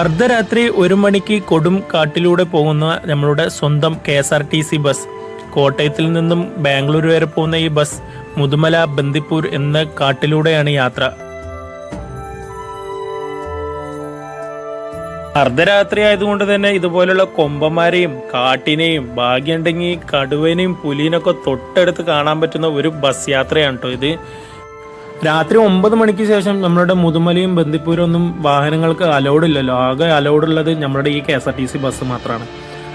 അർദ്ധരാത്രി ഒരു മണിക്ക് കൊടും കാട്ടിലൂടെ പോകുന്ന നമ്മളുടെ സ്വന്തം K S R T C bus. കോട്ടയത്തിൽ നിന്നും ബാംഗ്ലൂർ വരെ പോകുന്ന ഈ ബസ് മുതുമല ബന്ദിപ്പൂർ എന്ന കാട്ടിലൂടെയാണ് യാത്ര. അർദ്ധരാത്രി ആയതുകൊണ്ട് തന്നെ ഇതുപോലുള്ള കൊമ്പന്മാരെയും കാട്ടിനെയും ഭാഗ്യമുണ്ടെങ്കിൽ കടുവനെയും പുലിനൊക്കെ തൊട്ടടുത്ത് കാണാൻ പറ്റുന്ന ഒരു ബസ് യാത്രയാണ് കേട്ടോ ഇത്. രാത്രി ഒമ്പത് മണിക്ക് ശേഷം നമ്മളുടെ മുതുമലയും ബന്ദിപ്പൂരും ഒന്നും വാഹനങ്ങൾക്ക് അലൗഡ് ഇല്ലല്ലോ. ആകെ അലൗഡ് ഉള്ളത് നമ്മുടെ ഈ K S R T C bus മാത്രമാണ്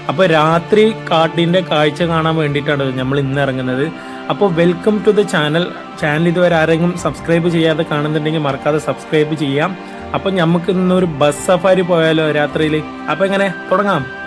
അപ്പോൾ രാത്രി കാട്ടിന്റെ കാഴ്ച കാണാൻ വേണ്ടിയിട്ടാണ് നമ്മൾ ഇന്ന് ഇറങ്ങുന്നത്. അപ്പോൾ welcome to the channel channel ഇതുവരെ ആരെങ്കിലും സബ്സ്ക്രൈബ് ചെയ്യാതെ കാണുന്നുണ്ടെങ്കിൽ മറക്കാതെ സബ്സ്ക്രൈബ് ചെയ്യാം. അപ്പോൾ നമുക്ക് ഇന്നൊരു ബസ് സഫാരി പോയാലോ രാത്രിയിൽ അപ്പോൾ എങ്ങനെ? തുടങ്ങാം.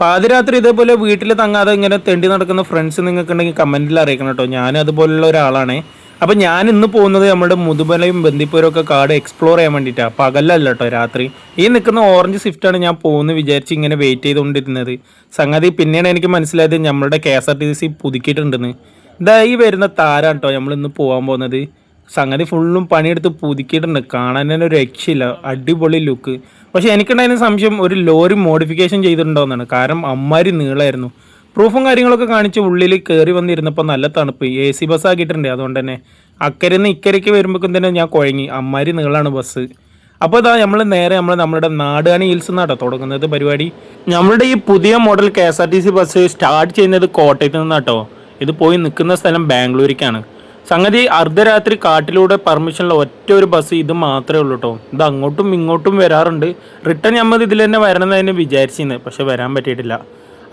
പാതിരാത്രി ഇതേപോലെ വീട്ടിൽ തങ്ങാതെ ഇങ്ങനെ തെണ്ടി നടക്കുന്ന ഫ്രണ്ട്സ് നിങ്ങൾക്ക് ഉണ്ടെങ്കിൽ കമന്റിൽ അറിയിക്കണം കേട്ടോ ഞാൻ അതുപോലുള്ള ഒരാളാണ്. അപ്പം ഞാൻ ഇന്ന് പോകുന്നത് നമ്മുടെ മുതുമലയും ബന്ദിപ്പൂരും ഒക്കെ കാട് എക്സ്പ്ലോർ ചെയ്യാൻ വേണ്ടിയിട്ടാണ് പകലല്ല കേട്ടോ രാത്രി. ഈ നിൽക്കുന്ന ഓറഞ്ച് സ്വിഫ്റ്റാണ് ഞാൻ പോകുന്നത് വിചാരിച്ച് ഇങ്ങനെ വെയിറ്റ് ചെയ്തുകൊണ്ടിരുന്നത്. സംഗതി പിന്നെയാണ് എനിക്ക് മനസ്സിലായത് നമ്മളുടെ K S R T C പുതുക്കിയിട്ടുണ്ടെന്ന്. ഇതാ ഈ വരുന്ന താരാണ് കേട്ടോ നമ്മൾ ഇന്ന് പോകാൻ പോകുന്നത്. സംഗതി ഫുള്ളും പണിയെടുത്ത് പുതുക്കിയിട്ടുണ്ട്. കാണാൻ തന്നെ ഒരു രക്ഷയില്ല. അടിപൊളി ലുക്ക് പക്ഷെ എനിക്കുണ്ടായിരുന്ന സംശയം? ഒരു ലോറി മോഡിഫിക്കേഷൻ ചെയ്തിട്ടുണ്ടോന്നാണ് കാരണം അമ്മാരി നീളായിരുന്നു. പ്രൂഫും കാര്യങ്ങളൊക്കെ കാണിച്ച് ഉള്ളിൽ കയറി വന്നിരുന്നപ്പോൾ നല്ല തണുപ്പ്. എ സി ബസ് ആക്കിയിട്ടുണ്ട്. അതുകൊണ്ട് തന്നെ അക്കരയിൽ നിന്ന് ഇക്കരയ്ക്ക് വരുമ്പോഴേക്കും തന്നെ ഞാൻ കുഴങ്ങി. അമ്മാരി നീളാണ് ബസ് അപ്പോൾ ഇതാ നമ്മൾ നേരെ നമ്മൾ നമ്മുടെ നാടുകാണി ഹിൽസ് നിന്നാട്ടോ തുടങ്ങുന്നത് പരിപാടി. നമ്മളുടെ ഈ പുതിയ model K S R T C bus start ചെയ്യുന്നത് കോട്ടയത്ത് നിന്നാട്ടോ. ഇത് പോയി നിൽക്കുന്ന സ്ഥലം ബാംഗ്ലൂരിക്കാണ്. സംഗതി അർദ്ധരാത്രി കാട്ടിലൂടെ പെർമിഷനുള്ള ഒറ്റ ഒരു ബസ് ഇത് മാത്രമേ ഉള്ളൂ കേട്ടോ ഇത് അങ്ങോട്ടും ഇങ്ങോട്ടും വരാറുണ്ട്. റിട്ടേൺ നമ്മൾ ഇതിൽ തന്നെ വരണം എന്ന് വിചാരിച്ചിരുന്നത് പക്ഷെ വരാൻ പറ്റിയിട്ടില്ല.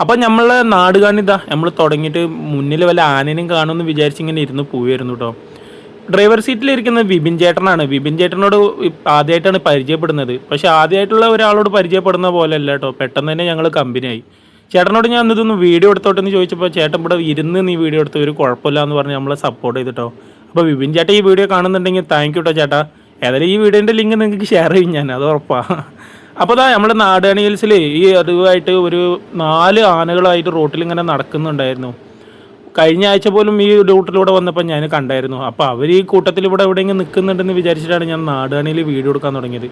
അപ്പം നമ്മളെ നാട് കാണിതാ നമ്മൾ തുടങ്ങിയിട്ട് മുന്നിൽ വല്ല ആനേനും കാണുമെന്ന് വിചാരിച്ചിങ്ങനെ ഇരുന്ന് പോവായിരുന്നു കേട്ടോ ഡ്രൈവർ സീറ്റിലിരിക്കുന്ന വിപിൻ ചേട്ടനാണ്. വിപിൻ ചേട്ടനോട് ആദ്യമായിട്ടാണ് പരിചയപ്പെടുന്നത്. പക്ഷെ ആദ്യമായിട്ടുള്ള ഒരാളോട് പരിചയപ്പെടുന്ന പോലെ അല്ല കേട്ടോ പെട്ടെന്ന് തന്നെ ഞങ്ങൾ കമ്പനിയായി ചേട്ടനോട് ഞാൻ ഇതൊന്ന് വീഡിയോ എടുത്തോട്ടെന്ന് ചോദിച്ചപ്പോൾ ചേട്ടൻ ഇവിടെ ഇരുന്ന് നീ വീഡിയോ എടുത്ത് ഒരു കുഴപ്പമില്ല എന്ന് പറഞ്ഞ് നമ്മളെ സപ്പോർട്ട് ചെയ്തിട്ടോ. അപ്പോൾ വിപിൻ ചേട്ടൻ ഈ വീഡിയോ കാണുന്നുണ്ടെങ്കിൽ താങ്ക് യു ചേട്ടാ. ഏതായാലും ഈ വീഡിയോന്റെ ലിങ്ക് നിങ്ങൾക്ക് ഷെയർ ചെയ്യും ഞാൻ അത് ഉറപ്പാണ് അപ്പോൾ അതാ നമ്മുടെ നാടാണി ഹിൽസിൽ ഈ അതുമായിട്ട് ഒരു നാല് ആനകളായിട്ട് റോട്ടിൽ ഇങ്ങനെ നടക്കുന്നുണ്ടായിരുന്നു. കഴിഞ്ഞ ആഴ്ച പോലും ഈ റൂട്ടിലൂടെ വന്നപ്പോൾ ഞാൻ കണ്ടായിരുന്നു. അപ്പോൾ അവർ ഈ കൂട്ടത്തിൽ ഇവിടെ എവിടെയെങ്കിലും നിൽക്കുന്നുണ്ടെന്ന് വിചാരിച്ചിട്ടാണ് ഞാൻ നാടുകാണിയിൽ വീഡിയോ എടുക്കാൻ തുടങ്ങിയത്.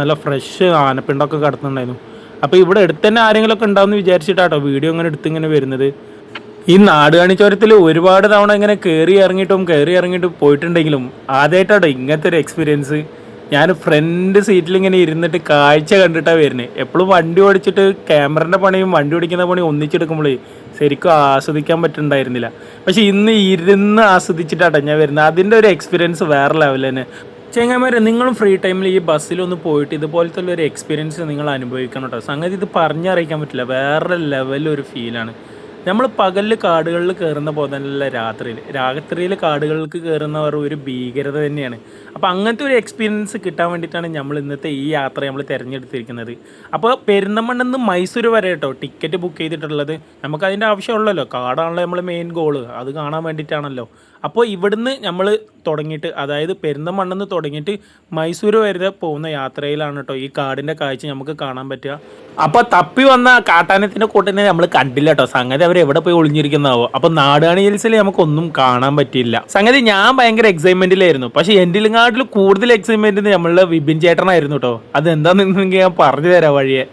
നല്ല ഫ്രഷ് ആനപ്പിണ്ടൊക്കെ കിടക്കുന്നുണ്ടായിരുന്നു അപ്പോൾ ഇവിടെ അടുത്ത് തന്നെ ആരെങ്കിലുമൊക്കെ ഉണ്ടാവുമെന്ന് വിചാരിച്ചിട്ടാട്ടോ വീഡിയോ ഇങ്ങനെ എടുത്ത് ഇങ്ങനെ വരുന്നത്. ഈ നാടുകാണി ചുരത്തിൽ ഒരുപാട് തവണ ഇങ്ങനെ കയറി ഇറങ്ങിയിട്ടും കയറി ഇറങ്ങിയിട്ടും പോയിട്ടുണ്ടെങ്കിലും ആദ്യമായിട്ടാട്ടോ ഇങ്ങനത്തെ ഒരു എക്സ്പീരിയൻസ് ഞാൻ ഫ്രണ്ട് സീറ്റിൽ ഇങ്ങനെ ഇരുന്നിട്ട് കാഴ്ച കണ്ടിട്ടാണ് വരുന്നത് എപ്പോഴും വണ്ടി ഓടിച്ചിട്ട് ക്യാമറന്റെ പണിയും വണ്ടി ഓടിക്കുന്ന പണിയും ഒന്നിച്ചെടുക്കുമ്പോൾ ശരിക്കും ആസ്വദിക്കാൻ പറ്റുന്നുണ്ടായിരുന്നില്ല പക്ഷേ ഇന്ന് ഇരുന്ന് ആസ്വദിച്ചിട്ടാട്ടോ ഞാൻ വരുന്നത്. അതിന്റെ ഒരു എക്സ്പീരിയൻസ് വേറെ ലെവൽ തന്നെ. ചെങ്ങന്മാരെ നിങ്ങളും ഫ്രീ ടൈമിൽ ഈ ബസ്സിലൊന്ന് പോയിട്ട് ഇതുപോലത്തെ ഒരു എക്സ്പീരിയൻസ് നിങ്ങൾ അനുഭവിക്കണം കേട്ടോ സംഗതി ഇത് പറഞ്ഞറിയിക്കാൻ പറ്റില്ല. വേറെ ലെവലൊരു ഫീലാണ് നമ്മൾ പകലിൽ കാടുകളിൽ കയറുന്ന പോലെ തന്നെയല്ല രാത്രിയിൽ. രാത്രിയിൽ കാടുകൾക്ക് കയറുന്നവർ ഒരു ഭീകരത തന്നെയാണ്. അപ്പോൾ അങ്ങനത്തെ ഒരു എക്സ്പീരിയൻസ് കിട്ടാൻ വേണ്ടിയിട്ടാണ് നമ്മൾ ഇന്നത്തെ ഈ യാത്ര നമ്മൾ തിരഞ്ഞെടുത്തിരിക്കുന്നത്. അപ്പോൾ പെരിന്തമണ്ണിൽ നിന്ന് മൈസൂർ വരെ കേട്ടോ ടിക്കറ്റ് ബുക്ക് ചെയ്തിട്ടുള്ളത്. നമുക്ക് അതിന്റെ ആവശ്യമുള്ളല്ലോ. കാടാണല്ലോ നമ്മൾ മെയിൻ ഗോൾ അത് കാണാൻ വേണ്ടിയിട്ടാണല്ലോ. അപ്പോൾ ഇവിടുന്ന് നമ്മൾ തുടങ്ങിയിട്ട് അതായത് പെരിന്തമണ്ണിൽ നിന്ന് തുടങ്ങിയിട്ട് മൈസൂർ വരെ പോകുന്ന യാത്രയിലാണ് കേട്ടോ ഈ കാടിന്റെ കാഴ്ച നമുക്ക് കാണാൻ പറ്റുക. അപ്പോൾ തപ്പി വന്ന കാട്ടാനത്തിന്റെ കൂട്ടിനെ നമ്മൾ കണ്ടില്ല കേട്ടോ സംഗതി അവർ എവിടെ പോയി ഒളിഞ്ഞിരിക്കുന്നതാവോ അപ്പോൾ നാടാണി ഹിൽസിൽ നമുക്കൊന്നും കാണാൻ പറ്റിയില്ല. സംഗതി ഞാൻ ഭയങ്കര എക്സൈറ്റ്മെന്റിലായിരുന്നു പക്ഷേ എന്റെ നാട്ടിൽ കൂടുതൽ എക്സൈറ്റ്മെന്റ് നമ്മളുടെ വിപിൻ ചേട്ടനായിരുന്നു കേട്ടോ അത് എന്താണെന്നെങ്കിൽ ഞാൻ പറഞ്ഞു തരാം വഴിയെ.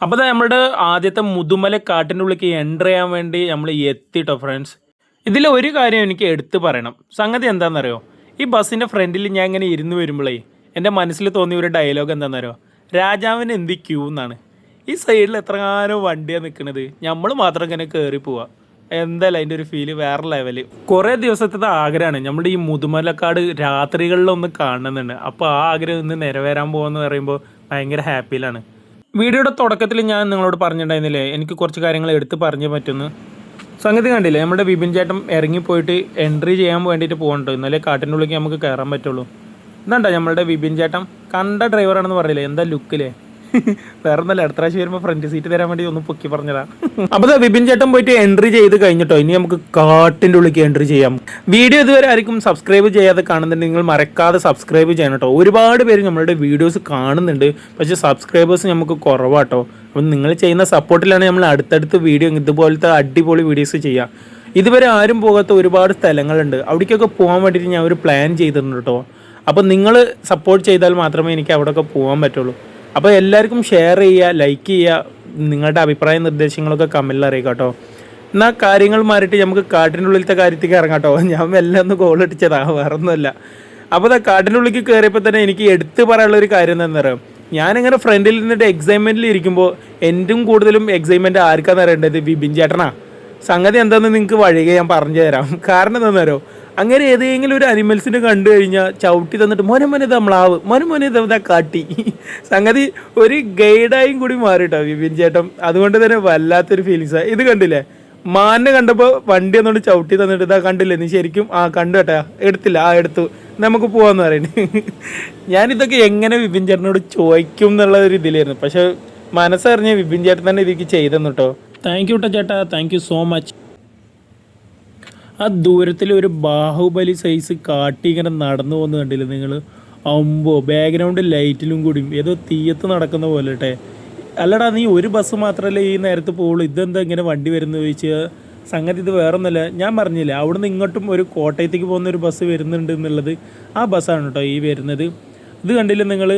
അപ്പോൾ നമ്മുടെ ആദ്യത്തെ മുതുമല കാട്ടിന്റെ ഉള്ളിലേക്ക് എന്റർ ചെയ്യാൻ വേണ്ടി നമ്മൾ എത്തിട്ടോ ഫ്രണ്ട്സ് ഇതിൽ ഒരു കാര്യം എനിക്ക് എടുത്തു പറയണം. സംഗതി എന്താണെന്നറിയോ ഈ ബസ്സിന്റെ ഫ്രണ്ടിൽ ഞാൻ ഇങ്ങനെ ഇരുന്ന് വരുമ്പോഴേ എന്റെ മനസ്സിൽ തോന്നിയ ഒരു ഡയലോഗ് എന്താണെന്നറിയോ രാജാവിന് എന്ത് ക്യൂ എന്നാണ് ഈ സൈഡിൽ എത്ര എത്രകാലം വണ്ടിയാണ് നിൽക്കുന്നത് നമ്മൾ മാത്രം ഇങ്ങനെ കയറി പോവാ. എന്തായാലും അതിന്റെ ഒരു ഫീൽ വേറെ ലെവൽ കുറേ ദിവസത്തെ ആഗ്രഹമാണ്. നമ്മുടെ ഈ മുതുമലക്കാട് രാത്രികളിലൊന്ന് കാണുന്നുണ്ട് അപ്പോൾ ആ ആഗ്രഹം ഇന്ന് നിറവേറാൻ പോകുമെന്ന് പറയുമ്പോൾ ഭയങ്കര ഹാപ്പിയിലാണ് വീഡിയോയുടെ തുടക്കത്തിൽ ഞാൻ നിങ്ങളോട് പറഞ്ഞിട്ടുണ്ടായിരുന്നില്ലേ? എനിക്ക് കുറച്ച് കാര്യങ്ങൾ എടുത്ത് പറഞ്ഞു പറ്റുന്നു. സംഗതി കണ്ടില്ലേ? നമ്മുടെ വിപിൻ ചേട്ടൻ ഇറങ്ങിപ്പോയിട്ട് എൻട്രി ചെയ്യാൻ വേണ്ടിയിട്ട് പോകണ്ടോ ഇന്നലെ കാട്ടിന്റെ ഉള്ളിലേക്ക് നമുക്ക് കയറാൻ പറ്റുള്ളൂ. ഇതാണ്ടോ നമ്മളുടെ വിപിൻ ചേട്ടൻ കണ്ട ഡ്രൈവറാണെന്ന് പറയില്ലേ എന്താ ലുക്കില്ലേ വേറെ ഒന്നല്ല അടുത്ത പ്രാവശ്യം വരുമ്പോൾ ഫ്രണ്ട് സീറ്റ് തരാൻ വേണ്ടി ഒന്ന് പൊക്കി പറഞ്ഞതാ. അപ്പൊ ദാ വിപിൻ ചേട്ടൻ പോയിട്ട് എൻട്രി ചെയ്ത് കഴിഞ്ഞിട്ടോ? ഇനി നമുക്ക് കാട്ടിന്റെ ഉള്ളിലേക്ക് എൻട്രി ചെയ്യാം. വീഡിയോ ഇതുവരെ ആയിരിക്കും സബ്സ്ക്രൈബ് ചെയ്യാതെ കാണുന്നുണ്ട് നിങ്ങൾ മറക്കാതെ സബ്സ്ക്രൈബ് ചെയ്യണം കേട്ടോ. ഒരുപാട് പേര് നമ്മളുടെ വീഡിയോസ് കാണുന്നുണ്ട്. പക്ഷെ സബ്സ്ക്രൈബേഴ്സ് നമുക്ക് കുറവാട്ടോ അപ്പം നിങ്ങൾ ചെയ്യുന്ന സപ്പോർട്ടിലാണ് നമ്മൾ അടുത്തടുത്ത് വീഡിയോ ഇതുപോലത്തെ അടിപൊളി വീഡിയോസ് ചെയ്യുക ഇതുവരെ ആരും പോകാത്ത ഒരുപാട് സ്ഥലങ്ങളുണ്ട്. അവിടേക്കൊക്കെ പോകാൻ വേണ്ടിയിട്ട് ഞാൻ ഒരു പ്ലാൻ ചെയ്തിട്ടുണ്ട് കേട്ടോ. അപ്പോൾ നിങ്ങൾ സപ്പോർട്ട് ചെയ്താൽ മാത്രമേ എനിക്ക് അവിടെയൊക്കെ പോകാൻ പറ്റുള്ളൂ. അപ്പോൾ എല്ലാവർക്കും ഷെയർ ചെയ്യുക ലൈക്ക് ചെയ്യുക നിങ്ങളുടെ അഭിപ്രായ നിർദ്ദേശങ്ങളൊക്കെ കമന്റിൽ അറിയിക്കുക കേട്ടോ. എന്നാൽ കാര്യങ്ങൾ മാറിയിട്ട് നമുക്ക് കാട്ടിന്റെ ഉള്ളിലത്തെ കാര്യത്തേക്ക് ഇറങ്ങാം കേട്ടോ. ഞാൻ എല്ലാം ഒന്ന് കോൾ ഇട്ടിച്ചതാ വേറെ ഒന്നുമല്ല അപ്പോൾ ആ കാട്ടിന്റെ ഉള്ളിലേക്ക് കയറിയപ്പോൾ തന്നെ എനിക്ക് എടുത്തു പറയാനുള്ള ഒരു കാര്യം എന്താണെന്ന് അറിയാം? ഞാനിങ്ങനെ ഫ്രണ്ടിൽ നിന്നിട്ട് എക്സൈറ്റ്മെന്റിൽ ഇരിക്കുമ്പോൾ എന്റെയും കൂടുതലും എക്സൈറ്റ്മെന്റ് ആർക്കാന്ന് അറിയേണ്ടത് വിപിൻ ചേട്ടനാ. സംഗതി എന്താണെന്ന് നിങ്ങൾക്ക് വഴികെ ഞാൻ പറഞ്ഞു തരാം കാരണം എന്താണെന്ന് അറിയോ? അങ്ങനെ ഏതെങ്കിലും ഒരു അനിമൽസിനെ കണ്ടു കഴിഞ്ഞാൽ ചവിട്ടി തന്നിട്ട് മോനെ മോനെ നമ്മളാവ് മൊന മോനെ ഇതാ കാട്ടി. സംഗതി ഒരു ഗൈഡായും കൂടി മാറിട്ടോ വിപിൻ ചേട്ടൻ. അതുകൊണ്ട് തന്നെ വല്ലാത്തൊരു ഫീലിങ്സാണ് ഇത് കണ്ടില്ലേ? മാനെ കണ്ടപ്പോൾ വണ്ടി ഒന്നുകൊണ്ട് ചവിട്ടി തന്നിട്ട് ഇതാ കണ്ടില്ലേ? നീ ശരിക്കും ആ കണ്ടു കേട്ടാ? എടുത്തില്ല ആ എടുത്തു. നമുക്ക് പോവാന്ന് പറയുന്നത് ഞാനിതൊക്കെ എങ്ങനെ വിപിൻ ചേട്ടനോട് ചോദിക്കും എന്നുള്ള ഒരു ഇതിലായിരുന്നു. പക്ഷെ മനസ്സറിഞ്ഞ് വിപിൻ ചേട്ടൻ തന്നെ ഇതിക്ക് ചെയ്തെന്നു കേട്ടോ. താങ്ക് യു ചേട്ടാ. താങ്ക് യു സോ മച്ച് ആ ദൂരത്തിൽ ഒരു ബാഹുബലി സൈസ് കാട്ടി ഇങ്ങനെ നടന്നു പോകുന്ന കണ്ടില്ലേ നിങ്ങൾ അമ്പോ ബാക്ക്ഗ്രൗണ്ട് ലൈറ്റിലും കൂടി. ഏതോ തീയത്ത് നടക്കുന്ന പോലെ ട്ടെ. അല്ലടാ നീ ഒരു ബസ് മാത്രമല്ലേ ഈ നേരത്ത് പോകുള്ളൂ ഇതെന്താ ഇങ്ങനെ വണ്ടി വരുന്നത് ചോദിച്ചാൽ സംഗതി ഇത് വേറൊന്നുമല്ല ഞാൻ പറഞ്ഞില്ല അവിടുന്ന് ഇങ്ങോട്ടും ഒരു കോട്ടയത്തേക്ക് പോകുന്ന ഒരു ബസ് വരുന്നുണ്ട് എന്നുള്ളത്. ആ ബസ്സാണ് കേട്ടോ ഈ വരുന്നത്. ഇത് കണ്ടില്ലേ നിങ്ങൾ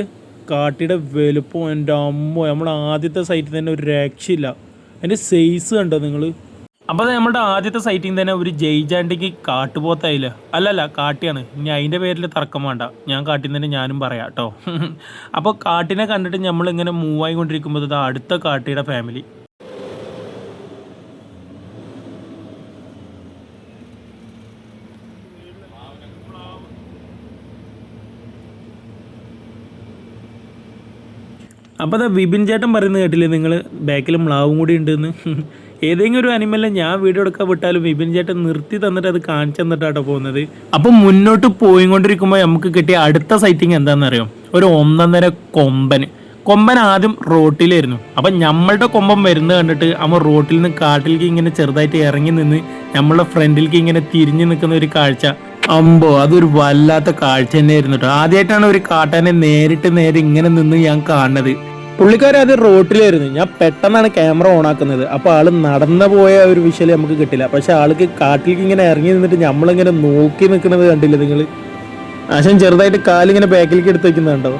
കാട്ടിയുടെ വലുപ്പം. എന്റെ അമ്മോ നമ്മൾ ആദ്യത്തെ സൈറ്റിൽ തന്നെ ഒരു രക്ഷയില്ല. അതിന്റെ സൈസ് കണ്ടോ നിങ്ങൾ അപ്പോൾ നമ്മുടെ ആദ്യത്തെ സൈറ്റിംഗ് തന്നെ ഒരു ജയ്ജാണ്ടിക്ക് കാട്ടുപോത്തായില്ല? അല്ലല്ല കാട്ടിയാണ്. ഇനി അതിന്റെ പേരിൽ തർക്കം വേണ്ട. ഞാൻ കാട്ടിൽ തന്നെ ഞാനും പറയാം കേട്ടോ. അപ്പോൾ കാട്ടിനെ കണ്ടിട്ട് നമ്മളിങ്ങനെ മൂവ് ആയിക്കൊണ്ടിരിക്കുമ്പോൾ ഇത് അടുത്ത കാട്ടിയുടെ ഫാമിലി അപ്പോൾ അതാ വിപിൻ ചേട്ടൻ പറയുന്നത് കേട്ടില്ലേ? നിങ്ങൾ ബാക്കിൽ മ്ലാവും കൂടി ഉണ്ടെന്ന്. ഏതെങ്കിലും ഒരു അനിമലിനെ ഞാൻ വീഡിയോ എടുക്കാൻ വിട്ടാലും വിപിൻ ചേട്ടൻ നിർത്തി തന്നിട്ട് അത് കാണിച്ചു തന്നിട്ടാട്ടോ പോകുന്നത്. അപ്പം മുന്നോട്ട് പോയിക്കൊണ്ടിരിക്കുമ്പോൾ നമുക്ക് കിട്ടിയ അടുത്ത സൈറ്റിംഗ് എന്താണെന്നറിയോ? ഒരു ഒന്നര കൊമ്പൻ. കൊമ്പൻ ആദ്യം റോട്ടിലായിരുന്നു. അപ്പം നമ്മളുടെ കൊമ്പൻ വരുന്നത് കണ്ടിട്ട് അമ്മ റോട്ടിൽ നിന്ന് കാട്ടിലേക്ക് ഇങ്ങനെ ചെറുതായിട്ട് ഇറങ്ങി നിന്ന് നമ്മളുടെ ഫ്രണ്ടിലേക്ക് ഇങ്ങനെ തിരിഞ്ഞു നിൽക്കുന്ന ഒരു കാഴ്ച. അമ്പോ അതൊരു വല്ലാത്ത കാഴ്ച തന്നെയായിരുന്നു കേട്ടോ ആദ്യമായിട്ടാണ് ഒരു കാട്ടാനെ നേരിട്ട് നേരെ ഇങ്ങനെ നിന്ന് ഞാൻ കാണുന്നത്. പുള്ളിക്കാരൻ അത് റോട്ടിലായിരുന്നു. ഞാൻ പെട്ടെന്നാണ് ക്യാമറ ഓൺ ആക്കുന്നത്. അപ്പോൾ ആൾ നടന്നു പോയ ഒരു വിഷ്വൽ നമുക്ക് കിട്ടില്ല. പക്ഷെ ആൾക്ക് കാട്ടിലേക്ക് ഇങ്ങനെ ഇറങ്ങി നിന്നിട്ട് നമ്മളിങ്ങനെ നോക്കി നിൽക്കുന്നത് കണ്ടില്ല നിങ്ങൾ ആശം ചെറുതായിട്ട് കാലിങ്ങനെ ബാക്കിലേക്ക് എടുത്ത് വെക്കുന്നത്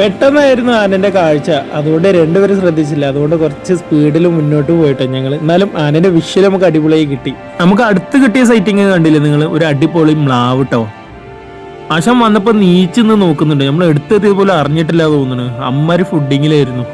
പെട്ടെന്നായിരുന്നു ആനന്റെ കാഴ്ച. അതുകൊണ്ട് രണ്ടുപേരും ശ്രദ്ധിച്ചില്ല. അതുകൊണ്ട് കുറച്ച് സ്പീഡിൽ മുന്നോട്ട് പോയിട്ടോ ഞങ്ങൾ എന്നാലും ആനന്റെ വിഷ്വൽ നമുക്ക് അടിപൊളിയായി കിട്ടി. നമുക്ക് അടുത്ത് കിട്ടിയ സൈറ്റിങ് കണ്ടില്ലേ നിങ്ങൾ ഒരു അടിപൊളി മ്ലാവ് കേട്ടോ ആശം വന്നപ്പോൾ നീച്ചെന്ന് നോക്കുന്നുണ്ട്. നമ്മൾ എടുത്തെത്തിയത് പോലെ അറിഞ്ഞിട്ടില്ല തോന്നുന്നു അമ്മര് ഫുഡിങ്ങിലായിരുന്നു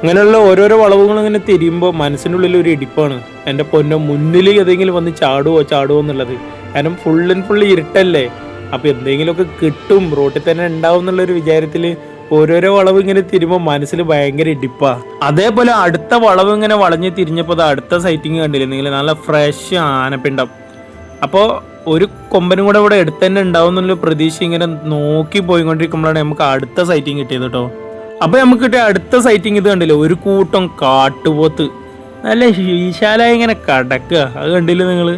അങ്ങനെയുള്ള ഓരോരോ വളവുകൾ ഇങ്ങനെ തിരിയുമ്പോൾ മനസ്സിനുള്ളിൽ ഒരു ഇടിപ്പാണ്. എന്റെ പൊന്നോ മുന്നിൽ ഏതെങ്കിലും വന്ന് ചാടുവോ ചാടുവോ എന്നുള്ളത്. കാരണം ഫുൾ ആൻഡ് ഫുൾ ഇരുട്ടല്ലേ? അപ്പോൾ എന്തെങ്കിലുമൊക്കെ കിട്ടും റോട്ടിൽ തന്നെ ഉണ്ടാവും എന്നുള്ളൊരു വിചാരത്തിൽ ഓരോരോ വളവ് ഇങ്ങനെ തിരുമ്പോൾ മനസ്സിൽ ഭയങ്കര ഇടിപ്പാ. അതേപോലെ അടുത്ത വളവ് ഇങ്ങനെ വളഞ്ഞ് തിരിഞ്ഞപ്പോൾ അടുത്ത സൈറ്റിങ് കണ്ടില്ലേ നിങ്ങൾ? നല്ല ഫ്രഷ് ആനപ്പിണ്ടം. അപ്പോൾ ഒരു കൊമ്പനും കൂടെ ഇവിടെ അടുത്ത് തന്നെ ഉണ്ടാവും എന്നുള്ള പ്രതീക്ഷ ഇങ്ങനെ നോക്കി പോയിക്കൊണ്ടിരിക്കുമ്പോഴാണ് നമുക്ക് അടുത്ത സൈറ്റിങ് കിട്ടിയത് കേട്ടോ. അപ്പൊ നമുക്ക് കിട്ടിയ അടുത്ത സൈറ്റിങ് ഇത് കണ്ടില്ലേ? ഒരു കൂട്ടം കാട്ടുപോത്ത്. നല്ല ശീശാലായി ഇങ്ങനെ കടക്കുക. അത് കണ്ടില്ലേ നിങ്ങൾ?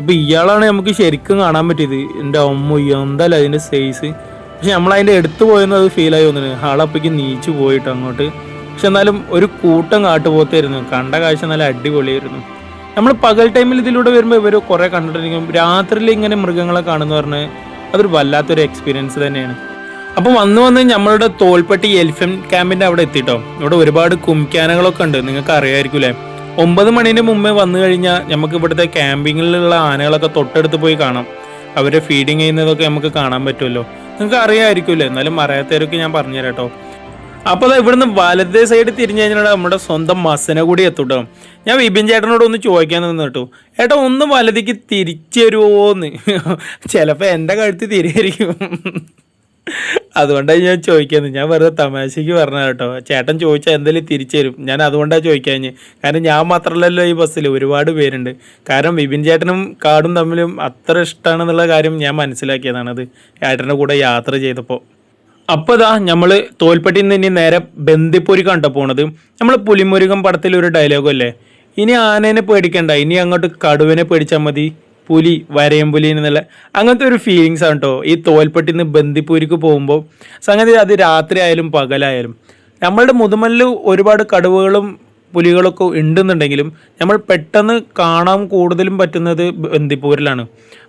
ഇപ്പൊ ഇയാളാണ് നമുക്ക് ശരിക്കും കാണാൻ പറ്റിയത്. എന്റെ അമ്മ എന്തല്ല അതിന്റെ സൈസ് പക്ഷെ നമ്മൾ അതിന്റെ അടുത്ത് പോയെന്ന് അത് ഫീൽ ആയി തോന്നുന്നു. ആളപ്പേക്ക് നീച്ചു പോയിട്ട് അങ്ങോട്ട്. പക്ഷെ എന്നാലും ഒരു കൂട്ടം കാട്ടുപോത്തായിരുന്നു. കണ്ട കാഴ്ച നല്ല അടിപൊളിയായിരുന്നു. നമ്മൾ പകൽ ടൈമിൽ ഇതിലൂടെ വരുമ്പോൾ ഇവർ കുറെ കണ്ടിട്ടുണ്ടെങ്കിലും രാത്രിയിൽ ഇങ്ങനെ മൃഗങ്ങളെ കാണുന്ന പറഞ്ഞാൽ അതൊരു വല്ലാത്തൊരു എക്സ്പീരിയൻസ് തന്നെയാണ്. അപ്പം വന്ന് വന്ന് നമ്മളുടെ തോൽപ്പെട്ടി എലിഫന്റ് ക്യാമ്പിന്റെ അവിടെ എത്തിട്ടോ. ഇവിടെ ഒരുപാട് കുംക്യാനകളൊക്കെ ഉണ്ട് നിങ്ങൾക്ക് അറിയായിരിക്കൂലേ ഒമ്പത് മണിന്റെ മുമ്പേ വന്നു കഴിഞ്ഞാൽ നമുക്ക് ഇവിടുത്തെ ക്യാമ്പിങ്ങിലുള്ള ആനകളൊക്കെ തൊട്ടടുത്ത് പോയി കാണാം. അവരെ ഫീഡിങ് ചെയ്യുന്നതൊക്കെ നമുക്ക് കാണാൻ പറ്റുമല്ലോ. നിങ്ങൾക്ക് അറിയാമായിരിക്കുമല്ലോ എന്നാലും അറിയാത്തവരൊക്കെ ഞാൻ പറഞ്ഞുതരാം കേട്ടോ അപ്പോൾ അതാ ഇവിടുന്ന് വലതേ സൈഡ് തിരിഞ്ഞു കഴിഞ്ഞാൽ നമ്മുടെ സ്വന്തം മസന കൂടി എത്തുട്ടോ. ഞാൻ വിപിൻ ചേട്ടനോട് ഒന്ന് ചോദിക്കാൻ നിന്ന് കേട്ടോ. ഏട്ടാ ഒന്ന് വലതിക്ക് തിരിച്ചു തരുമോന്ന് ചിലപ്പോൾ എന്റെ കഴുത്ത് തിരിയായിരിക്കും. അതുകൊണ്ടാണ് ഞാൻ ചോദിക്കുന്നത് ഞാൻ വെറുതെ തമാശയ്ക്ക് പറഞ്ഞ കേട്ടോ. ചേട്ടൻ ചോദിച്ചാൽ എന്തെങ്കിലും തിരിച്ചു തരും. ഞാൻ അതുകൊണ്ടാണ് ചോദിക്കാൻ കാരണം ഞാൻ മാത്രമല്ലല്ലോ ഈ ബസ്സിൽ ഒരുപാട് പേരുണ്ട്. കാരണം വിപിൻ ചേട്ടനും കാടും തമ്മിലും അത്ര ഇഷ്ടമാണെന്നുള്ള കാര്യം ഞാൻ മനസ്സിലാക്കിയതാണത്. ചേട്ടന്റെ കൂടെ യാത്ര ചെയ്തപ്പോൾ അപ്പോൾ ഇതാ നമ്മൾ തോൽപ്പെട്ടിയിൽ നിന്ന് ഇനി നേരെ ബന്ദിപ്പൂരി കണ്ട പോണത്. നമ്മൾ പുലിമുരുകം പടത്തിൽ ഒരു ഡയലോഗ് അല്ലേ? ഇനി ആനേനെ പേടിക്കണ്ട. ഇനി അങ്ങോട്ട് കടുവനെ പേടിച്ചാൽ മതി. പുലി വരയമ്പുലി പുലി എന്നുള്ള അങ്ങനത്തെ ഒരു ഫീലിങ്സ് ആണ് കേട്ടോ ഈ തോൽപ്പെട്ടിൽ നിന്ന് ബന്ദിപ്പൂരിക്ക് പോകുമ്പോൾ സംഗതി അത് രാത്രി ആയാലും പകലായാലും. നമ്മളുടെ മുതുമല്ലിൽ ഒരുപാട് കടുവകളും പുലികളൊക്കെ ഉണ്ടെന്നുണ്ടെങ്കിലും നമ്മൾ പെട്ടെന്ന് കാണാൻ കൂടുതലും പറ്റുന്നത് ബന്ദിപ്പൂരിലാണ്.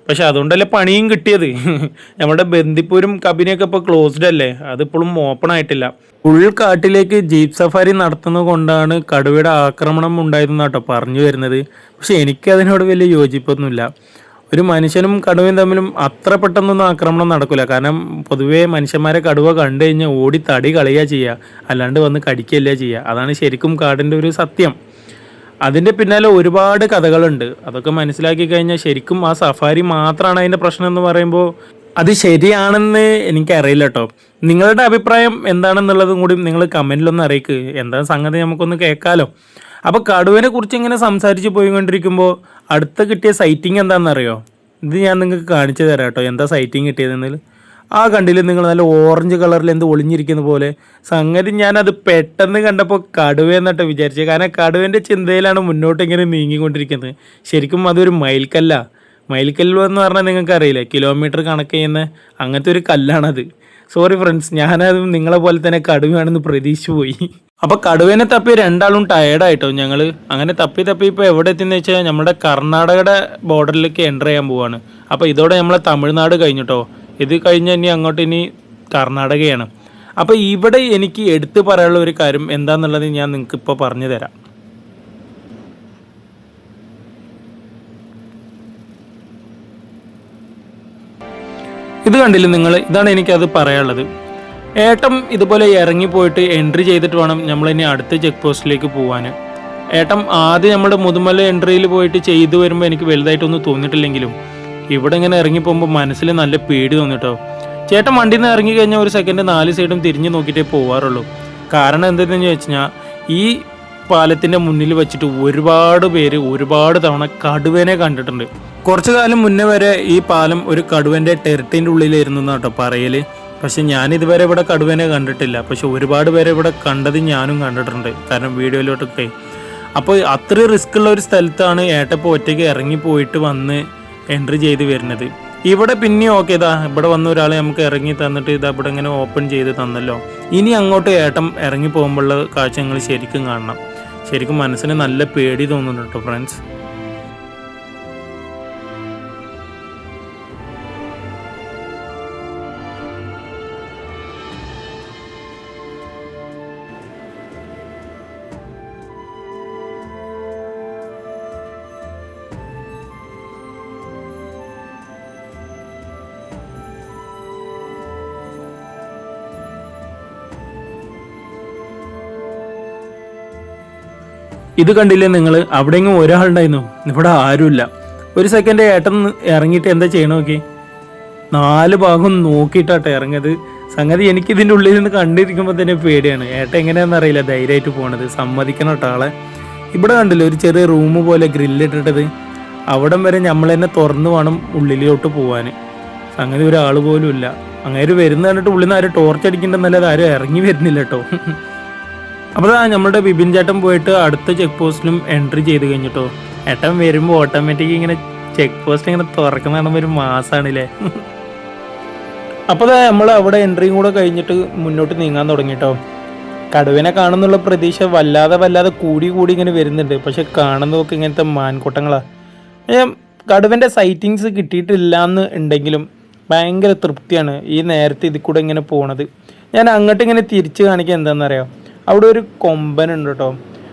പക്ഷെ അതുകൊണ്ടല്ലേ പണിയും കിട്ടിയത്. നമ്മുടെ ബന്ദിപ്പൂരും കബിനിയൊക്കെ ഇപ്പോൾ ക്ലോസ്ഡ് അല്ലേ? അതിപ്പോഴും ഓപ്പൺ ആയിട്ടില്ല. ഫുൾ കാട്ടിലേക്ക് ജീപ്പ് സഫാരി നടത്തുന്നത് കൊണ്ടാണ് കടുവയുടെ ആക്രമണം ഉണ്ടായതെന്ന് കേട്ടോ പറഞ്ഞു വരുന്നത്. പക്ഷെ എനിക്കതിനോട് വലിയ യോജിപ്പൊന്നുമില്ല. ഒരു മനുഷ്യനും കടുവയും തമ്മിലും അത്ര പെട്ടെന്നൊന്നും ആക്രമണം നടക്കില്ല കാരണം പൊതുവേ മനുഷ്യന്മാരെ കടുവ കണ്ടു കഴിഞ്ഞാൽ ഓടി തടി കളയുക ചെയ്യുക അല്ലാണ്ട് വന്ന് കടിക്കുകയല്ല ചെയ്യുക അതാണ് ശരിക്കും കാടിന്റെ ഒരു സത്യം. അതിന്റെ പിന്നാലെ ഒരുപാട് കഥകളുണ്ട്. അതൊക്കെ മനസ്സിലാക്കി കഴിഞ്ഞാൽ ശരിക്കും ആ സഫാരി മാത്രമാണ് അതിന്റെ പ്രശ്നം എന്ന് പറയുമ്പോൾ അത് ശരിയാണെന്ന് എനിക്കറിയില്ല കേട്ടോ നിങ്ങളുടെ അഭിപ്രായം എന്താണെന്നുള്ളതും കൂടി നിങ്ങൾ കമന്റിലൊന്ന് അറിയിക്കുക എന്താ സംഗതി നമുക്കൊന്ന് കേൾക്കാമല്ലോ അപ്പോൾ കടുവനെ കുറിച്ച് ഇങ്ങനെ സംസാരിച്ച് പോയിക്കൊണ്ടിരിക്കുമ്പോൾ അടുത്ത കിട്ടിയ സൈറ്റിംഗ് എന്താണെന്നറിയോ? ഇത് ഞാൻ നിങ്ങൾക്ക് കാണിച്ചു തരാം കേട്ടോ. എന്താ സൈറ്റിംഗ് കിട്ടിയതെന്നിൽ ആ കണ്ടില്ല നിങ്ങൾ നല്ല ഓറഞ്ച് കളറിൽ എന്ത് ഒളിഞ്ഞിരിക്കുന്ന പോലെ? സംഗതി ഞാനത് പെട്ടെന്ന് കണ്ടപ്പോൾ കടുവ എന്നിട്ട് വിചാരിച്ചത് കാരണം കടുവേന്റെ ചിന്തയിലാണ് മുന്നോട്ട് ഇങ്ങനെ നീങ്ങിക്കൊണ്ടിരിക്കുന്നത്. ശരിക്കും അതൊരു മയിൽക്കല്ല. മയിൽക്കല്ല് എന്ന് പറഞ്ഞാൽ നിങ്ങൾക്ക് അറിയില്ലേ കിലോമീറ്റർ കണക്ക് ചെയ്യുന്ന അങ്ങനത്തെ ഒരു കല്ലാണത്. സോറി ഫ്രണ്ട്സ് ഞാനത് നിങ്ങളെ പോലെ തന്നെ കടുവയാണെന്ന് പ്രതീക്ഷിച്ചു പോയി. അപ്പൊ കടുവേനെ തപ്പി രണ്ടാളും ടയർഡായിട്ടോ ഞങ്ങൾ അങ്ങനെ തപ്പി തപ്പി ഇപ്പോൾ എവിടെ എത്തിയെന്ന് വെച്ചാൽ നമ്മുടെ കർണാടകയുടെ ബോർഡറിലേക്ക് എന്റർ ചെയ്യാൻ പോവാണ്. അപ്പോൾ ഇതോടെ നമ്മളെ തമിഴ്നാട് കഴിഞ്ഞിട്ടോ? ഇത് കഴിഞ്ഞ് ഇനി അങ്ങോട്ട് ഇനി കർണാടകയാണ്. അപ്പോൾ ഇവിടെ എനിക്ക് എടുത്തു പറയാനുള്ള ഒരു കാര്യം എന്താണെന്നുള്ളത് ഞാൻ നിങ്ങൾക്ക് ഇപ്പോൾ പറഞ്ഞു തരാം. ഇത് കണ്ടില്ല നിങ്ങൾ ഇതാണ് എനിക്കത് പറയാനുള്ളത്. ഏട്ടം ഇതുപോലെ ഇറങ്ങിപ്പോയിട്ട് എൻട്രി ചെയ്തിട്ട് വേണം നമ്മൾ ഇനി അടുത്ത ചെക്ക് പോസ്റ്റിലേക്ക് പോകാൻ ഏട്ടം ആദ്യം നമ്മുടെ മുതുമല എൻട്രിയിൽ പോയിട്ട് ചെയ്തു വരുമ്പോൾ എനിക്ക് വലുതായിട്ടൊന്നും തോന്നിയിട്ടില്ലെങ്കിലും ഇവിടെ ഇങ്ങനെ ഇറങ്ങിപ്പോകുമ്പോൾ മനസ്സിൽ നല്ല പേടി തോന്നിട്ടോ. ചേട്ടൻ വണ്ടിയിൽ നിന്ന് ഇറങ്ങി കഴിഞ്ഞാൽ ഒരു സെക്കൻഡ് നാല് സൈഡും തിരിഞ്ഞു നോക്കിയിട്ടേ പോവാറുള്ളൂ. കാരണം എന്തെന്ന് വെച്ചാൽ ഈ പാലത്തിന്റെ മുന്നിൽ വെച്ചിട്ട് ഒരുപാട് പേര് ഒരുപാട് തവണ കടുവനെ കണ്ടിട്ടുണ്ട്. കുറച്ചു കാലം മുന്നേ വരെ ഈ പാലം ഒരു കടുവന്റെ ടെറിറ്റിന്റെ ഉള്ളിലായിരുന്നു കേട്ടോ പറയൽ. പക്ഷെ ഞാൻ ഇതുവരെ ഇവിടെ കടുവനെ കണ്ടിട്ടില്ല. പക്ഷെ ഒരുപാട് പേരെ ഇവിടെ കണ്ടത് ഞാനും കണ്ടിട്ടുണ്ട്. കാരണം വീഡിയോയിലോട്ടൊക്കെ. അപ്പോൾ അത്ര റിസ്ക് ഉള്ള ഒരു സ്ഥലത്താണ് ഏട്ടപ്പോൾ ഒറ്റയ്ക്ക് ഇറങ്ങി പോയിട്ട് വന്ന് എൻട്രി ചെയ്ത് വരുന്നത്. ഇവിടെ പിന്നെ ഓക്കെ ഇതാ ഇവിടെ വന്ന ഒരാൾ നമുക്ക് ഇറങ്ങി തന്നിട്ട് ഇതാ ഇവിടെ ഇങ്ങനെ ഓപ്പൺ ചെയ്ത് തന്നല്ലോ. ഇനി അങ്ങോട്ട് ഏട്ടം ഇറങ്ങി പോകുമ്പോഴുള്ള കാഴ്ച നിങ്ങൾ ശരിക്കും കാണണം. ശരിക്കും മനസ്സിന് നല്ല പേടി തോന്നുന്നുണ്ട് ഫ്രണ്ട്സ് ഇത് കണ്ടില്ലേ നിങ്ങൾ അവിടെയെങ്കിലും ഒരാളുണ്ടായിരുന്നു. ഇവിടെ ആരുമില്ല. ഒരു സെക്കൻഡ് ഏട്ടൻ ഇറങ്ങിയിട്ട് എന്താ ചെയ്യണോ നോക്കി. നാല് ഭാഗം നോക്കിയിട്ടാട്ടെ ഇറങ്ങിയത്. സംഗതി എനിക്ക് ഇതിന്റെ ഉള്ളിൽ നിന്ന് കണ്ടിരിക്കുമ്പോൾ തന്നെ പേടിയാണ്. ഏട്ടൻ എങ്ങനെയാണെന്ന് അറിയില്ല. ധൈര്യമായിട്ട് പോണത്. സമ്മതിക്കണം കേട്ടോ ആളെ. ഇവിടെ കണ്ടില്ലേ ഒരു ചെറിയ റൂം പോലെ ഗ്രില്ലിട്ടിട്ടത് അവിടം വരെ നമ്മൾ തന്നെ തുറന്നു വേണം ഉള്ളിലോട്ട് പോവാൻ സംഗതി ഒരാൾ പോലും ഇല്ല അങ്ങനെ വരുന്ന കണ്ടിട്ട് ഉള്ളിൽ നിന്ന് ആരും ടോർച്ച് അടിക്കണ്ടെന്നല്ലാതെ ആരും ഇറങ്ങി വരുന്നില്ല കേട്ടോ. അപ്പോൾ നമ്മുടെ ബിബിൻ ചേട്ടൻ പോയിട്ട് അടുത്ത ചെക്ക് പോസ്റ്റിലും എൻട്രി ചെയ്ത് കഴിഞ്ഞിട്ടോ. ഏട്ടൻ വരുമ്പോൾ ഓട്ടോമാറ്റിക് ഇങ്ങനെ ചെക്ക് പോസ്റ്റ് ഇങ്ങനെ തുറക്കുന്ന കാണുമ്പോൾ ഒരു മാസമാണല്ലേ അപ്പോൾ നമ്മൾ അവിടെ എൻട്രിയും കൂടെ കഴിഞ്ഞിട്ട് മുന്നോട്ട് നീങ്ങാൻ തുടങ്ങിട്ടോ. കടുവിനെ കാണുന്നുള്ള പ്രതീക്ഷ വല്ലാതെ വല്ലാതെ കൂടി കൂടി ഇങ്ങനെ വരുന്നുണ്ട്. പക്ഷെ കാണുന്നതൊക്കെ ഇങ്ങനത്തെ മാൻകൂട്ടങ്ങളാണ് കടുവന്റെ സൈറ്റിങ്സ് കിട്ടിയിട്ടില്ല എന്ന് ഉണ്ടെങ്കിലും ഭയങ്കര തൃപ്തിയാണ് ഈ നേരത്തെ ഇതിൽ കൂടെ ഇങ്ങനെ പോണത്. ഞാൻ അങ്ങോട്ട് ഇങ്ങനെ തിരിച്ച് കാണിക്കുക എന്താണെന്നറിയാം? അവിടെ ഒരു കൊമ്പനുണ്ട് കേട്ടോ.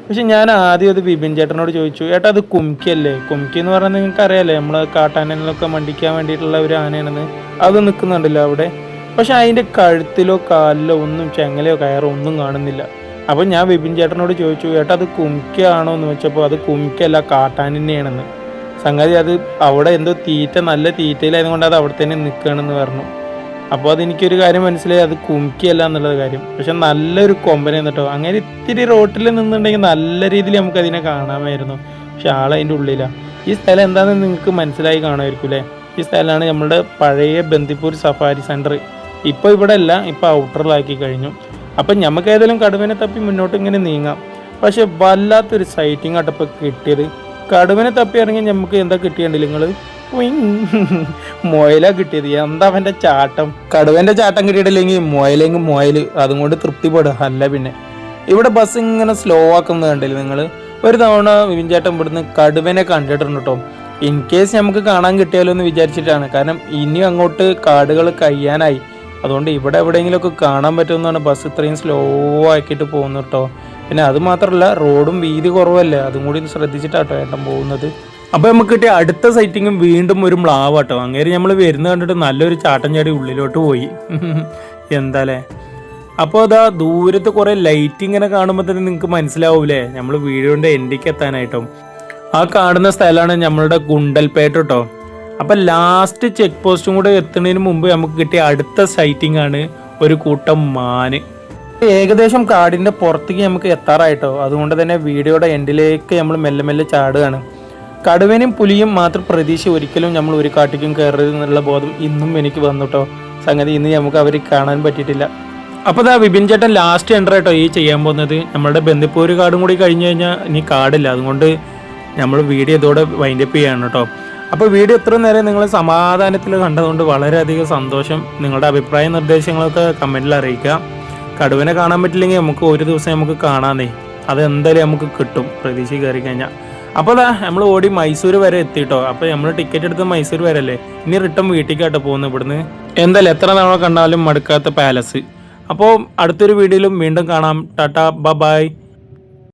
പക്ഷെ ഞാൻ ആദ്യം അത് ബിബിൻ ചേട്ടനോട് ചോദിച്ചു ഏട്ടാ അത് കുംക്കിയല്ലേ? കുംക്കി എന്ന് പറഞ്ഞാൽ നിങ്ങൾക്ക് അറിയാലേ നമ്മൾ കാട്ടാനൊക്കെ മണ്ടിക്കാൻ വേണ്ടിയിട്ടുള്ള ഒരു ആനയാണെന്ന്. അത് നിൽക്കുന്നുണ്ടല്ലോ അവിടെ. പക്ഷെ അതിന്റെ കഴുത്തിലോ കാലിലോ ഒന്നും ചെങ്ങലയോ കയറോ ഒന്നും കാണുന്നില്ല. അപ്പം ഞാൻ ബിബിൻ ചേട്ടനോട് ചോദിച്ചു ഏട്ടാ അത് കുമിക്കാണോ എന്ന് വെച്ചപ്പോൾ അത് കുമിക്കല്ല കാട്ടാൻ തന്നെയാണെന്ന്. സംഗതി അത് അവിടെ എന്തോ തീറ്റ നല്ല തീറ്റയിലായതുകൊണ്ട് അത് അവിടെ തന്നെ നിൽക്കുകയാണെന്ന് പറഞ്ഞു. അപ്പോൾ അതെനിക്കൊരു കാര്യം മനസ്സിലായി. അത് കുമിക്കിയല്ല എന്നുള്ളത് കാര്യം. പക്ഷെ നല്ലൊരു കൊമ്പനെ കേട്ടോ അങ്ങനെ ഇത്തിരി റോട്ടിൽ നിന്നുണ്ടെങ്കിൽ നല്ല രീതിയിൽ നമുക്ക് അതിനെ കാണാമായിരുന്നു. പക്ഷെ ആളതിന്റെ ഉള്ളിലാണ് ഈ സ്ഥലം എന്താണെന്ന് നിങ്ങൾക്ക് മനസ്സിലായി കാണുമായിരിക്കും അല്ലേ? ഈ സ്ഥലമാണ് നമ്മുടെ പഴയ ബന്ദിപ്പൂർ സഫാരി സെന്റർ ഇപ്പോൾ ഇവിടെ അല്ല ഇപ്പോൾ ഔട്ടറിലാക്കി കഴിഞ്ഞു. അപ്പം നമുക്ക് ഏതായാലും കടുവനെ തപ്പി മുന്നോട്ട് ഇങ്ങനെ നീങ്ങാം. പക്ഷെ വല്ലാത്തൊരു സൈറ്റിംഗ് ആട്ടപ്പോൾ കിട്ടിയത്. കടുവനെ തപ്പി ഇറങ്ങി നമുക്ക് എന്താ കിട്ടിയിട്ടുണ്ടെങ്കിൽ നിങ്ങൾ മൊയല കിട്ടിയത്. എന്താ അവന്റെ ചാട്ടം? കടുവന്റെ ചാട്ടം കിട്ടിയിട്ടില്ലെങ്കിൽ മൊയലെങ്കിൽ മൊയൽ അതും കൊണ്ട് തൃപ്തിപ്പെടുക അല്ല പിന്നെ. ഇവിടെ ബസ് ഇങ്ങനെ സ്ലോ ആക്കുന്നത് കണ്ടില്ല നിങ്ങൾ ഒരു തവണ വിവിൻചേട്ടൻ ഇവിടുന്ന് കടുവനെ കണ്ടിട്ടുണ്ട് കേട്ടോ. ഇൻ കേസ് നമുക്ക് കാണാൻ കിട്ടിയാലോ എന്ന് വിചാരിച്ചിട്ടാണ്. കാരണം ഇനിയും അങ്ങോട്ട് കാടുകൾ കഴിയാനായി അതുകൊണ്ട് ഇവിടെ എവിടെയെങ്കിലുമൊക്കെ കാണാൻ പറ്റുമെന്നാണ് ബസ് ഇത്രയും സ്ലോ ആക്കിയിട്ട് പോകുന്നത് കേട്ടോ. പിന്നെ അത് മാത്രമല്ല റോഡും വീതി കുറവല്ലേ? അതും കൂടി ശ്രദ്ധിച്ചിട്ടാട്ടോ ഏട്ടൻ പോകുന്നത്. അപ്പൊ നമുക്ക് കിട്ടിയ അടുത്ത സൈറ്റിങ്ങും വീണ്ടും ഒരു മ്ലാവ് കേട്ടോ അങ്ങേര് നമ്മൾ വരുന്ന കണ്ടിട്ട് നല്ലൊരു ചാട്ടം ചാടി ഉള്ളിലോട്ട് പോയി. എന്താലേ? അപ്പോൾ അതാ ദൂരത്ത് കുറേ ലൈറ്റ് ഇങ്ങനെ കാണുമ്പോൾ തന്നെ നിങ്ങൾക്ക് മനസ്സിലാവൂലേ? നമ്മൾ വീഡിയോന്റെ എൻഡിക്ക് എത്താനായിട്ടോ. ആ കാണുന്ന സ്ഥലമാണ് നമ്മളുടെ ഗുണ്ടൽപേട്ട കേട്ടോ അപ്പം ലാസ്റ്റ് ചെക്ക് പോസ്റ്റും കൂടെ എത്തുന്നതിന് മുമ്പ് നമുക്ക് കിട്ടിയ അടുത്ത സൈറ്റിംഗ് ആണ് ഒരു കൂട്ടം മാന്. ഏകദേശം കാടിന്റെ പുറത്തേക്ക് നമുക്ക് എത്താറായിട്ടോ. അതുകൊണ്ട് തന്നെ വീഡിയോയുടെ എൻഡിലേക്ക് നമ്മൾ മെല്ലെ മെല്ലെ ചാടുകയാണ്. കടുവനും പുലിയും മാത്രം പ്രതീക്ഷ ഒരിക്കലും നമ്മൾ ഒരു കാട്ടിക്കും കയറരുത് എന്നുള്ള ബോധം ഇന്നും എനിക്ക് വന്നു സംഗതി ഇന്ന് നമുക്ക് അവർ കാണാൻ പറ്റിയിട്ടില്ല. അപ്പോൾ ദാ വിപിൻ ചേട്ടൻ ലാസ്റ്റ് എന്റർ കേട്ടോ ഈ ചെയ്യാൻ പോകുന്നത്. നമ്മളുടെ ബന്ദിപ്പൂര് കാടും കൂടി കഴിഞ്ഞു കഴിഞ്ഞാൽ ഇനി കാടില്ല. അതുകൊണ്ട് നമ്മൾ വീഡിയോ ഇതോടെ വൈൻഡപ്പ് ചെയ്യാണ് കേട്ടോ അപ്പോൾ വീഡിയോ ഇത്ര നേരം നിങ്ങൾ സമാധാനത്തിൽ കണ്ടതുകൊണ്ട് വളരെയധികം സന്തോഷം. നിങ്ങളുടെ അഭിപ്രായ നിർദ്ദേശങ്ങളൊക്കെ കമന്റിൽ അറിയിക്കുക. കടുവനെ കാണാൻ പറ്റില്ലെങ്കിൽ നമുക്ക് ഒരു ദിവസം നമുക്ക് കാണാന്നേ. അത് എന്തായാലും നമുക്ക് കിട്ടും. പ്രതീക്ഷ കയറി കഴിഞ്ഞാൽ അപ്പോൾ അതാ നമ്മൾ ഓടി മൈസൂർ വരെ എത്തിട്ടോ. അപ്പോൾ നമ്മൾ ടിക്കറ്റ് എടുത്ത് മൈസൂർ വരെ അല്ലേ ഇനി റിട്ടേൺ വീട്ടിലേക്കാട്ടോ പോകുന്നത് ഇവിടുന്ന്. എന്തായാലും എത്ര തവണ കണ്ടാലും മടുക്കാത്ത പാലസ് അപ്പോൾ അടുത്തൊരു വീഡിയോയിലും വീണ്ടും കാണാം. ടാറ്റ ബ ബൈ